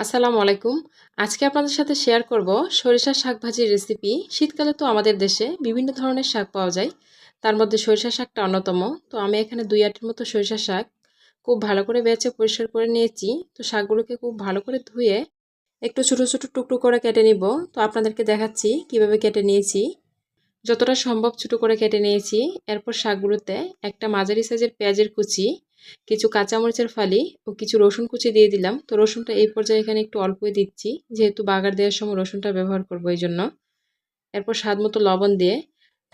আসসালামু আলাইকুম। আজকে আপনাদের সাথে শেয়ার করব সরিষার শাক ভাজির রেসিপি শীতকালে তো আমাদের দেশে বিভিন্ন ধরনের শাক পাওয়া যায়। তার মধ্যে সরিষা শাকটা অন্যতম। তো আমি এখানে দুই আটির মতো সরিষা শাক খুব ভালো করে বেছে পরিষ্কার করে নিয়েছি। তো শাকগুলোকে খুব ভালো করে ধুয়ে একটু ছোটো ছোটো টুকরো করে কেটে নিব। তো আপনাদেরকে দেখাচ্ছি কীভাবে কেটে নিয়েছি। যতটা সম্ভব ছোটো করে কেটে নিয়েছি। এরপর শাকগুলোতে একটা মাঝারি সাইজের পেঁয়াজের কুচি কিছু কাঁচামরিচের ফালি ও কিছু রসুন কুচি দিয়ে দিলাম। তো রসুনটা এই পর্যায়ে এখানে একটু অল্পই দিচ্ছি। যেহেতু বাগার দেওয়ার সময় রসুনটা ব্যবহার করব এই জন্য। এরপর স্বাদ মতো লবণ দিয়ে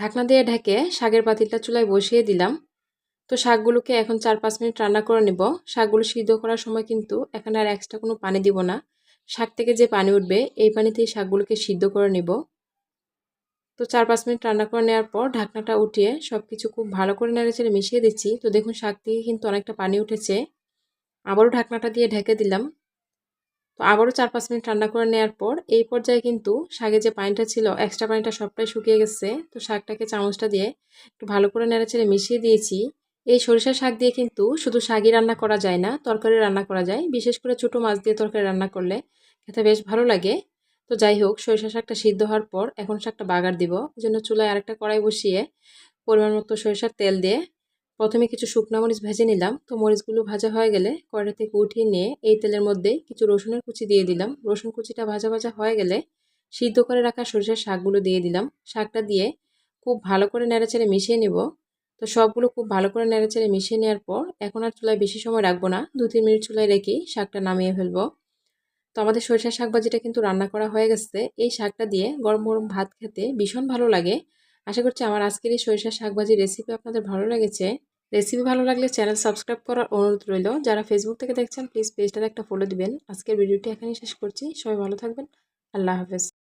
ঢাকনা দিয়ে ঢেকে শাকের পাতিলটা চুলায় বসিয়ে দিলাম। তো শাকগুলোকে এখন চার পাঁচ মিনিট রান্না করে নেব। শাকগুলো সিদ্ধ করার সময় কিন্তু এখানে আর এক্সট্রা কোনো পানি দিব না। শাক থেকে যে পানি উঠবে, এই পানিতেই শাকগুলোকে সিদ্ধ করে নেব। তো চার পাঁচ মিনিট রান্না করে নেওয়ার পর ঢাকনাটা উঠিয়ে সব কিছু খুব ভালো করে নেড়েচেড়ে মিশিয়ে দিচ্ছি। তো দেখুন, শাক থেকে কিন্তু অনেকটা পানি উঠেছে। আবারও ঢাকনাটা দিয়ে ঢেকে দিলাম। তো আবারও চার পাঁচ মিনিট রান্না করে নেওয়ার পর এই পর্যায়ে কিন্তু শাকে যে পানিটা ছিল এক্সট্রা পানিটা সবটাই শুকিয়ে গেছে। তো শাকটাকে চামচটা দিয়ে একটু ভালো করে নেড়েচেড়ে মিশিয়ে দিয়েছি। এই সরিষা শাক দিয়ে কিন্তু শুধু শাকই রান্না করা যায় না, তরকারি রান্না করা যায়। বিশেষ করে ছোটো মাছ দিয়ে তরকারি রান্না করলে খেতে বেশ ভালো লাগে। তো যাই হোক, সরিষা শাকটা সিদ্ধ হওয়ার পর এখন শাকটা বাগার দিব। জন্য চুলায় আরেকটা কড়াই বসিয়ে পরিমাণ মতো সরিষার তেল দিয়ে প্রথমে কিছু শুকনো মরিচ ভেজে নিলাম। তো মরিচগুলো ভাজা হয়ে গেলে কড়াই থেকে উঠিয়ে নিয়ে এই তেলের মধ্যে কিছু রসুনের কুচি দিয়ে দিলাম। রসুন কুচিটা ভাজা ভাজা হয়ে গেলে সিদ্ধ করে রাখা সরিষার শাকগুলো দিয়ে দিলাম। শাকটা দিয়ে খুব ভালো করে নেড়েচেড়ে মিশিয়ে নেব। তো সবগুলো খুব ভালো করে নেড়েচেড়ে মিশিয়ে নেওয়ার পর এখন আর চুলায় বেশি সময় রাখব না। দু তিন মিনিট চুলায় রেখেই শাকটা নামিয়ে ফেলব। তো আমাদের সরিষা শাক ভাজিটা কিন্তু রান্না করা হয়ে গেছে, এই শাকটা দিয়ে গরম গরম ভাত খেতে ভীষণ ভালো লাগে। আশা করছি আমার আজকের এই সরিষা শাক ভাজির রেসিপি আপনাদের ভালো লেগেছে রেসিপি ভালো লাগলে চ্যানেল সাবস্ক্রাইব করার অনুরোধ রইল। যারা ফেসবুক থেকে দেখছেন প্লিজ পেজটাতে একটা ফলো দিবেন। আজকের ভিডিওটি এখানেই শেষ করছি। সবাই ভালো থাকবেন। আল্লাহ হাফেজ।